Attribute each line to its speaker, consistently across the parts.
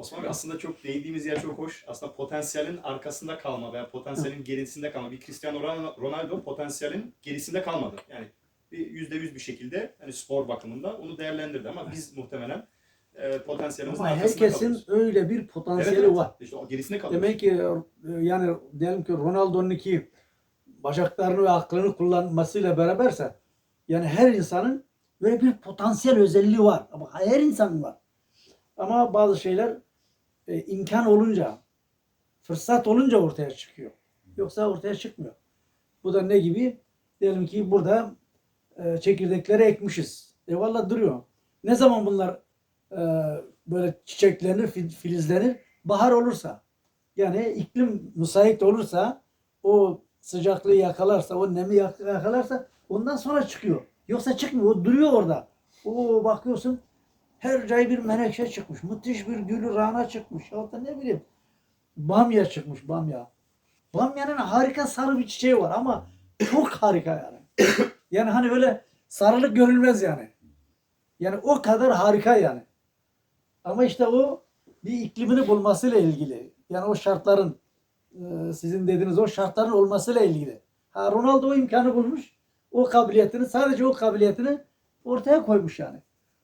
Speaker 1: Osman Bey aslında çok değindiğimiz yer çok hoş. Aslında potansiyelin arkasında kalma veya potansiyelin gerisinde kalma. Bir Cristiano Ron- Ronaldo potansiyelin gerisinde kalmadı. Yani bir yüzde yüz bir şekilde hani spor bakımında onu değerlendirdi ama biz muhtemelen e, potansiyelimizin
Speaker 2: Ama
Speaker 1: arkasında
Speaker 2: herkesin
Speaker 1: kalıyoruz.
Speaker 2: öyle bir
Speaker 1: Evet,
Speaker 2: potansiyeli
Speaker 1: evet.
Speaker 2: var.
Speaker 1: İşte o gerisinde kalıyoruz.
Speaker 2: Demek ki e, yani diyelim ki Ronaldo'nun iki bacaklarını ve aklını kullanmasıyla beraberse yani her insanın böyle bir potansiyel özelliği var. Ama her insanın var. Ama bazı şeyler e, imkan olunca, fırsat olunca ortaya çıkıyor. Yoksa ortaya çıkmıyor. Bu da ne gibi? Diyelim ki burada e, çekirdekleri ekmişiz. Eyvallah duruyor. Ne zaman bunlar e, böyle çiçeklenir, fi- filizlenir? Bahar olursa. Yani iklim müsait olursa, o sıcaklığı yakalarsa, o nemi yak- yakalarsa ondan sonra çıkıyor. Yoksa çıkmıyor. O duruyor orada. O bakıyorsun her cay bir menekşe çıkmış. Müthiş bir gülü rana çıkmış. Ya da ne bileyim bamya çıkmış bamya. Bamyanın harika sarı bir çiçeği var ama çok harika yani. Yani hani öyle sarılık görülmez yani. Yani o kadar harika yani. Ama işte o bir iklimini bulmasıyla ilgili. Yani o şartların e, sizin dediğiniz o şartların olmasıyla ilgili. Ha Ronaldo o imkanı bulmuş. O kabiliyetini sadece o kabiliyetini ortaya koymuş yani.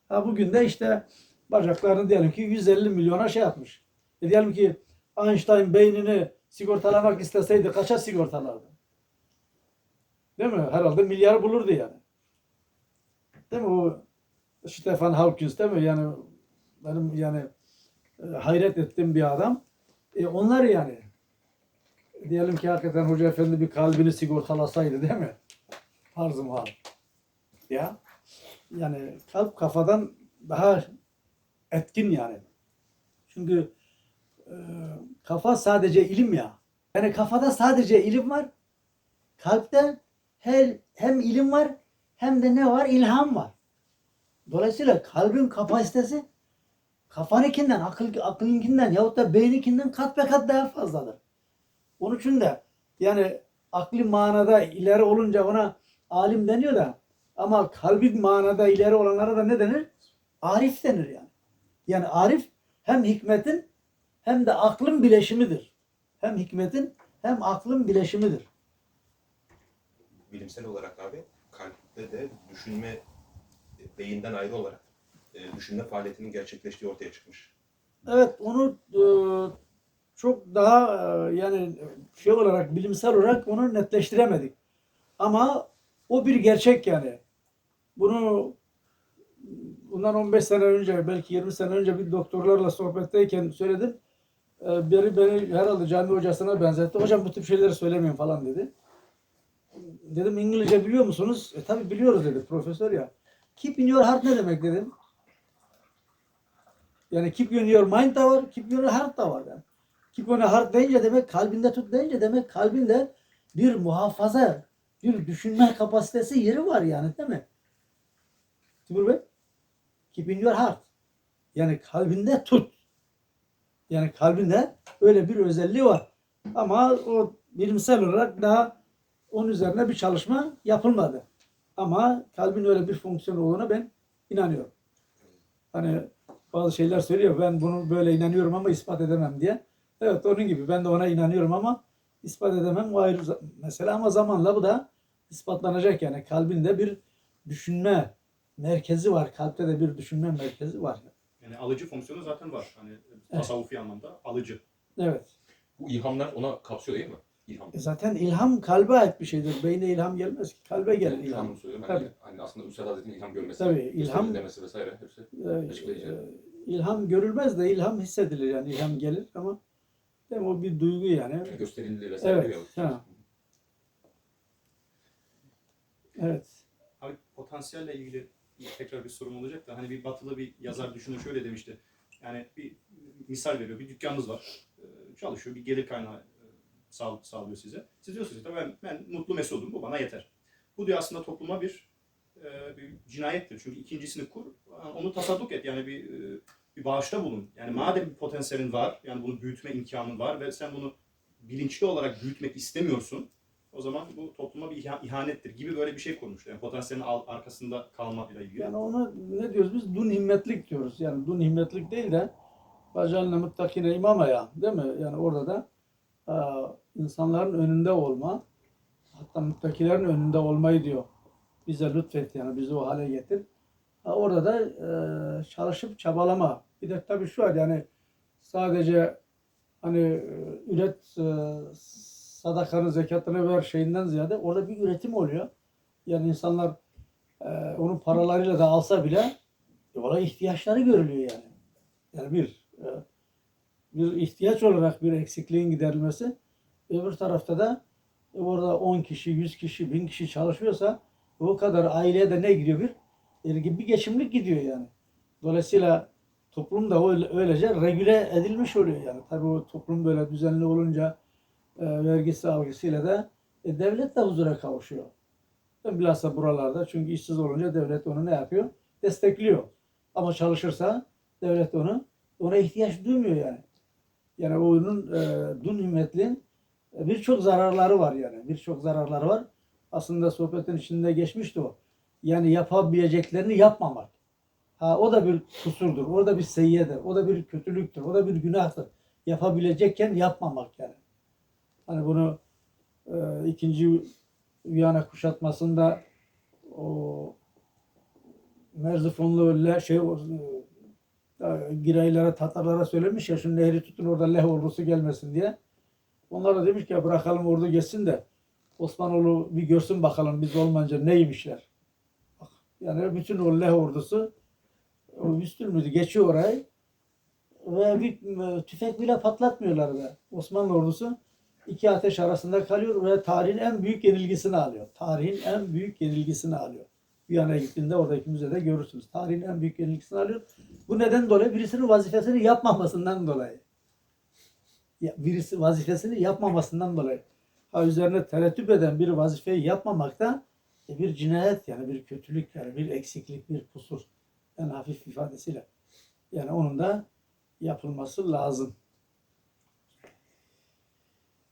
Speaker 2: Ha bugün de işte bacaklarını diyelim ki 150 milyona şey yapmış. E diyelim ki Einstein beynini sigortalamak isteseydi kaça sigortalardı? Değil mi? Herhalde milyarı bulurdu yani. Değil mi? O Stefan Hawking değil mi? Yani benim yani e, hayret ettiğim bir adam. E, onlar yani diyelim ki hakikaten Hoca Efendi bir kalbini sigortalasaydı değil mi? Farzım var. Ya yani kalp kafadan daha etkin yani. Çünkü e, kafa sadece ilim ya. Yani kafada sadece ilim var. Kalpte her, hem ilim var hem de ne var? İlham var. Dolayısıyla kalbin kapasitesi kafanınkinden, akıl, aklınkinden yahut da beyninkinden kat be kat daha fazladır. Onun için de yani akli manada ileri olunca ona alim deniyor da ama kalbi manada ileri olanlara da ne denir? Arif denir yani. Yani arif hem hikmetin hem de aklın bileşimidir. Hem hikmetin hem aklın bileşimidir.
Speaker 3: bilimsel olarak abi kalpte de düşünme e, beyinden ayrı olarak e, düşünme faaliyetinin gerçekleştiği ortaya çıkmış.
Speaker 2: Evet onu e, çok daha yani şey olarak bilimsel olarak onu netleştiremedik. Ama o bir gerçek yani. Bunu bundan 15 sene önce belki 20 sene önce bir doktorlarla sohbetteyken söyledim. E, biri beni herhalde cami hocasına benzetti. Hocam bu tip şeyleri söylemeyin falan dedi. Dedim İngilizce biliyor musunuz? E tabi biliyoruz dedi profesör ya. Keep in your heart ne demek dedim. Yani keep in your mind da var, keep in your heart da var. Yani. Keep in your heart deyince demek kalbinde tut deyince demek kalbinde bir muhafaza, bir düşünme kapasitesi yeri var yani değil mi? Timur Bey? Keep in your heart. Yani kalbinde tut. Yani kalbinde öyle bir özelliği var. Ama o bilimsel olarak daha onun üzerine bir çalışma yapılmadı. Ama kalbin öyle bir fonksiyon olduğuna ben inanıyorum. Hani bazı şeyler söylüyor. Ben bunu böyle inanıyorum ama ispat edemem diye. Evet onun gibi. Ben de ona inanıyorum ama ispat edemem. O ayrı mesele ama zamanla bu da ispatlanacak yani. Kalbinde bir düşünme merkezi var. Kalpte de bir düşünme merkezi var.
Speaker 1: Yani alıcı fonksiyonu zaten var. Hani tasavvufi anlamda alıcı.
Speaker 2: Evet.
Speaker 3: Bu ilhamlar ona kapsıyor değil mi? İlham.
Speaker 2: E Zaten ilham kalbe ait bir şeydir. Beyne ilham gelmez ki. Kalbe gelir ilham.
Speaker 3: İlhamı söylüyorum.
Speaker 2: Tabii.
Speaker 3: Hani, aslında Üstad Hazretleri'nin ilham görmesi.
Speaker 2: Tabii, ilham-
Speaker 3: demesi vesaire hepsi. Açıklayıcı.
Speaker 2: e, ilham görülmez de ilham hissedilir yani ilham gelir ama değil mi? o bir duygu yani.
Speaker 3: Yani gösterildi vesaire.
Speaker 2: Evet, ha. Evet.
Speaker 1: Abi potansiyelle ilgili tekrar bir sorum olacak da hani bir batılı bir yazar düşünür şöyle demişti. Yani bir misal veriyor. Bir dükkanınız var. Ee, Çalışıyor. Bir gelir kaynağı e, sağ, sağlıyor size. Siz diyorsunuz işte ben, ben mutlu mesudum. Bu bana yeter. Bu diyor aslında topluma bir, e, bir cinayettir. Çünkü ikincisini kur. Onu tasadduk et. Yani bir, e, bir bağışta bulun. Yani madem bir potansiyelin var. Yani bunu büyütme imkanın var ve sen bunu bilinçli olarak büyütmek istemiyorsun. O zaman bu topluma bir iha- ihanettir gibi böyle bir şey kurmuştu. Yani potansiyelin al- arkasında kalmakla ilgili.
Speaker 2: Yani ona ne diyoruz biz? Dun himmetlik diyoruz. Yani dun himmetlik değil de Vacalne muttakine imama ya değil mi? Yani orada da e, insanların önünde olma hatta muttakilerin önünde olmayı diyor. Bize lütfet yani bizi o hale getir. Ha, orada da e, çalışıp çabalama. Bir de tabii şu var yani sadece hani e, üret e, sadakanı zekatını ver şeyinden ziyade orada bir üretim oluyor. Yani insanlar e, onun paralarıyla da alsa bile e, orada ihtiyaçları görülüyor yani. Yani bir e, bir ihtiyaç olarak bir eksikliğin giderilmesi. Öbür tarafta da e, orada 10 kişi, 100 kişi, 1000 kişi çalışıyorsa o kadar aileye de ne gidiyor bir? Yani bir geçimlik gidiyor yani. Dolayısıyla toplum da öyle, öylece regüle edilmiş oluyor yani. Tabii o toplum böyle düzenli olunca vergisi algısıyla da e, devlet de huzura kavuşuyor. E, Bilhassa buralarda çünkü işsiz olunca devlet onu ne yapıyor? Destekliyor. Ama çalışırsa devlet onu ona ihtiyaç duymuyor yani. Yani onun e, dün himmetliğin e, birçok zararları var yani. Birçok zararları var. Aslında sohbetin içinde geçmişti o. Yani yapabileceklerini yapmamak. Ha, o da bir kusurdur. O da bir seyyiyedir. O da bir kötülüktür. O da bir günahtır. Yapabilecekken yapmamak yani. Hani bunu e, ikinci Viyana kuşatmasında o Merzifonlu le, şey e, Giraylara, Tatarlara söylemiş ya şu nehri tutun orada Leh ordusu gelmesin diye. Onlar da demiş ki bırakalım ordu geçsin de Osmanoğlu bir görsün bakalım biz olmayınca neymişler. Yani bütün o Leh ordusu o üstün müydü geçiyor orayı ve bir e, tüfek bile patlatmıyorlar be. Osmanlı ordusu iki ateş arasında kalıyor ve tarihin en büyük yenilgisini alıyor. Tarihin en büyük yenilgisini alıyor. Viyana'ya gittiğinde oradaki müzede görürsünüz. Tarihin en büyük yenilgisini alıyor. Bu neden dolayı? Birisinin vazifesini yapmamasından dolayı. Ya, birisi vazifesini yapmamasından dolayı. Ha üzerine tereddüt eden bir vazifeyi yapmamak da e, bir cinayet yani bir kötülük yani bir eksiklik, bir kusur. En hafif ifadesiyle. Yani onun da yapılması lazım.